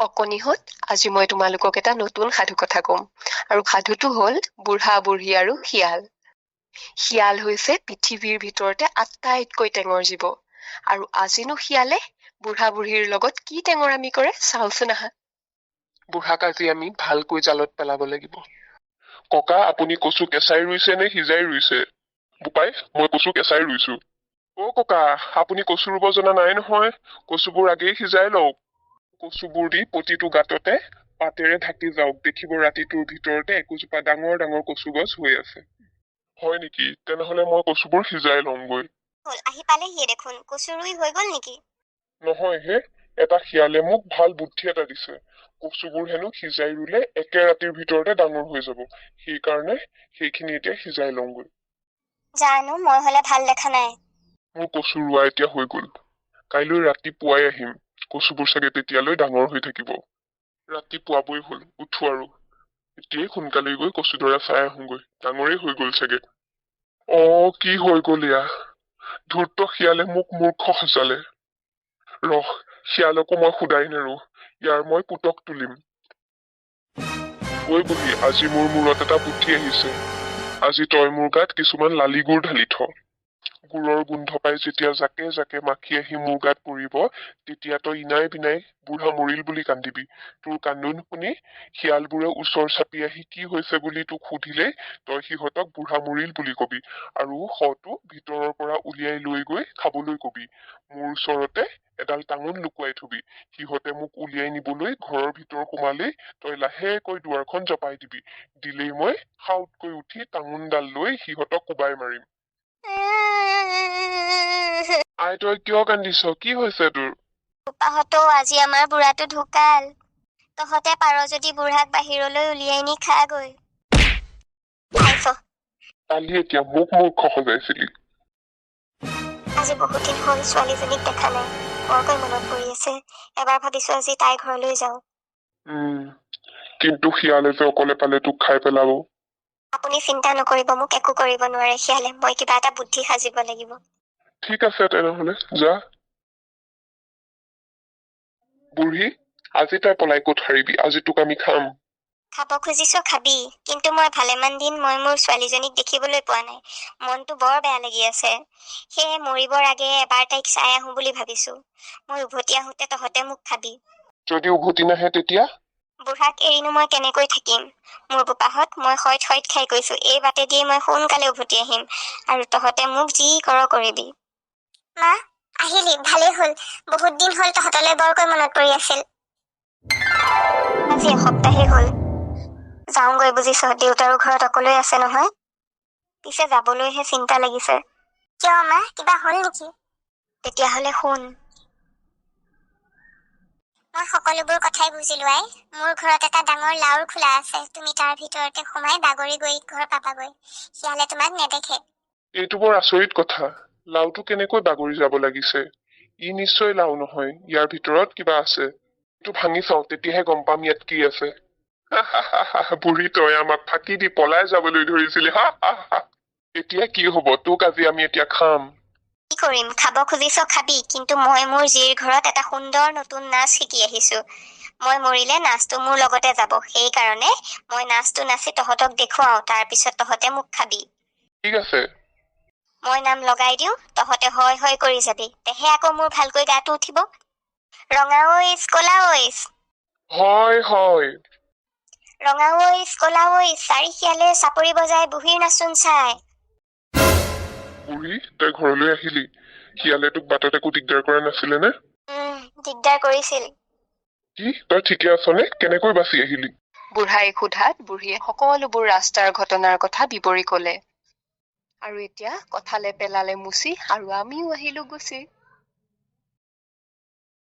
অকণিহঁত আজি মই তোমালোকক এটা নতুন সাধু কথা ক'ম। আৰু সাধুটো হ'ল বুঢ়া বুঢ়ী আৰু শিয়াল। শিয়াল হৈছে পৃথিৱীৰ ভিতৰতে আটাইতকৈ টেঙৰ জীৱ। আৰু আজিনো শিয়ালে বুঢ়া বুঢ়ীৰ লগত কি টেঙৰামি কৰে চাওচোন আহা। বুঢ়াক আজি আমি ভালকৈ জালত পেলাব লাগিব। ককা আপুনি কচু কেঁচাই ৰুইছে নে সিজাই ৰুইছে? বোপাই মই কচু কেঁচাই ৰুইছো। অ ককা আপুনি কচু ৰুব জনা নাই নহয়। কচুবোৰ আগেই সিজাই লওক। কচুবোৰ দি প্ৰতিটো গাঁততে পাতেৰে ঢাকি যাওক। দেখিব ৰাতিটোৰ ভিতৰতে একোজোপা ডাঙৰ ডাঙৰ কচু গছ হৈ আছে। হয় নেকি? তেনেহলে মই কচুবোৰ সিজাই লওঁগৈ হ'ল আহি পালেহিয়ে দেখোন। কচু ৰুই হৈ গ'ল নেকি? নহয় হে এটা শিয়ালে মোক ভাল বুদ্ধি এটা দিছে। কচুবোৰ হেনো সিজাই ৰুলে একে ৰাতিৰ ভিতৰতে ডাঙৰ হৈ যাব। সেইকাৰণে সেইখিনি এতিয়া সিজাই লওঁগৈ জানো মই হলে ভাল দেখা নাই। মোৰ কচু ৰোৱা এতিয়া হৈ গ'ল। কাইলৈ ৰাতিপুৱাই আহিম। কচুবোৰ চাগে তেতিয়ালৈ ডাঙৰ হৈ থাকিব। ৰাতিপুৱাবই হ'ল উঠো আৰু। এতিয়াই সোনকালে গৈ কচুডৰা চাই আহোঁগৈ। ডাঙৰেই হৈ গ'ল চাগে। অ কি হৈ গ'ল এয়া? ধূৰ্ত শিয়ালে মোক মূৰ্খ সজালে ৰহ শিয়ালকো মই সোধাই নেৰো। ইয়াৰ মই পুতক তুলিম। ঐ বুঢ়ী আজি মোৰ মূৰত এটা বুদ্ধি আহিছে। আজি তই মোৰ গাত কিছুমান লালি গুৰ ঢালি থ। গুৰৰ গোন্ধ পাই যেতিয়া জাকে জাকে মাখি আহি মোৰ গাত পৰিব তেতিয়া তই ইনাই বিনাই বুঢ়া মৰিল বুলি কান্দিবি। তোৰ কান্দোন শুনি শিয়ালবোৰে ওচৰ চাপি আহি কি হৈছে বুলি তোক সুধিলেই তই সিহঁতক বুঢ়া মৰিল বুলি কবি আৰু শটো ভিতৰৰ পৰা উলিয়াই লৈ গৈ খাবলৈ কবি। মোৰ ওচৰতে এডাল টাঙোন লুকুৱাই থবি। সিহঁতে মোক উলিয়াই নিবলৈ ঘৰৰ ভিতৰ সোমালেই তই লাহেকৈ দুৱাৰখন জপাই দিবি। দিলেই মই সাউতকৈ উঠি টাঙোনডাল লৈ সিহঁতক কোবাই মাৰিম। আই তই কিয় কান্দিছ? কি হৈছে তোৰ? আজি আমাৰ বুঢ়াটো ঢুকাল। তহঁতে পাৰ যদি বুঢ়াক বাহিৰলৈ উলিয়াই নি খাগৈ। পাইছ কালি এতিয়া মোক মূৰ্খ সজাইছিলি আজি বহুত দিন হ'ল ছোৱালীজনীক দেখা নাই। বৰকৈ মনত পৰি আছে। এবাৰ ভাবিছো আজি তাইৰ ঘৰলৈ যাওঁ। কিন্তু শিয়ালে যে অকলে পালে তোক খাই পেলাব। আপুনি চিন্তা নকৰিব মোক একো কৰিব নোৱাৰে। শিয়ালে মই কিবা এটা বুদ্ধি সাজিব লাগিব। ঠিক আছে তেনেহলে যা। বুঢ়ী আজি তাই পলাই ক'ত হাৰিবি? আজি তোক আমি খাম। খাব খুজিছ খাবি কিন্তু মই ভালেমান দিন মই মোৰ ছোৱালীজনীক দেখিবলৈ পোৱা নাই। মনটো বৰ বেয়া লাগি আছে। সেয়ে মৰিবৰ আগে এবাৰ তাইক চাই আহোঁ বুলি ভাবিছো। মই উভতি আহোঁতে তহঁতে মোক খাবি। যদি উভতি নাহে তেতিয়া? বুঢ়াক এৰিনো মই কেনেকৈ থাকিম? মোৰ বোপাহঁত মই সৈত সৈত খাই কৈছো এই বাটেদিয়ে মই সোনকালে উভতি আহিম। আৰু তহঁতে মোক যি কৰ কৰিবি। মা আহিলি ভালেই হ'ল। বহুত দিন হ'ল তহঁতলৈ বৰকৈ মনত পৰি আছিল। আজি এসপ্তাহে হ'ল। যাওঁগৈ বুজিছ দেউতাৰো ঘৰত অকলে আছে নহয়। পিছে যাবলৈহে চিন্তা লাগিছে। কিয় মা কিবা হ'ল নেকি? তেতিয়াহ'লে শুন। মই সকলোবোৰ কথাই বুজিলো আই। মোৰ ঘৰত এটা ডাঙৰ লাওৰ খোলা আছে। তুমি তাৰ ভিতৰতে সোমাই বাগৰি গৈ ঘৰ পাবাগৈ। শিয়ালে তোমাক নেদেখে। এইটো বৰ আচৰিত কথা। লাওটো কেনেকৈ বাগৰি যাব লাগিছে? ই নিশ্চয় লাও নহয় ইয়াৰ ভিতৰত কিবা আছে। এইটো ভাঙি চাওঁ তেতিয়াহে গম পাম ইয়াত কি আছে। বুঢ়ী তই আমাক ফাঁকি দি পলাই যাবলৈ ধৰিছিলি এতিয়া কি হব তোক আজি আমি এতিয়া খাম। কি কৰিম খাব খুজিছ খাবি কিন্তু মই মোৰ জীৰ ঘৰত এটা সুন্দৰ নতুন নাচ শিকি আহিছো। মই মৰিলে নাচটো মোৰ লগতে যাব সেইকাৰণে মই নাচটো নাচি তহঁতক দেখুৱাও তাৰপিছত তহঁতে মোক খাবি। ঠিক আছে। মই নাম লগাই দিওঁ তহঁতে হয় হয় কৰি যাবি। তেহে আকৌ মোৰ ভালকৈ গাটো উঠিব। ৰঙা ঐচ কলা ঐচ হয় হয়। ৰঙা ঐচ কলা ঐচ চাৰি শিয়ালে চাপৰি বজাই বুঢ়ীৰ নাচোন চাই। বুঢ়ী তই ঘৰলৈ আহিলি। শিয়ালে তোক বাটত একো দিগদাৰ কৰা নাছিলে নে? দিগদাৰ কৰিছিল। কি? তই ঠিকে আছনে? কেনেকৈ বাচি আহিলি? বুঢ়াই সোধাত বুঢ়ীয়ে সকলোবোৰ ৰাস্তাৰ ঘটনাৰ কথা বিৱৰি কলে। আৰু এতিয়া কথালে পেলালে মুচি আৰু আমিও আহিলো গুচি।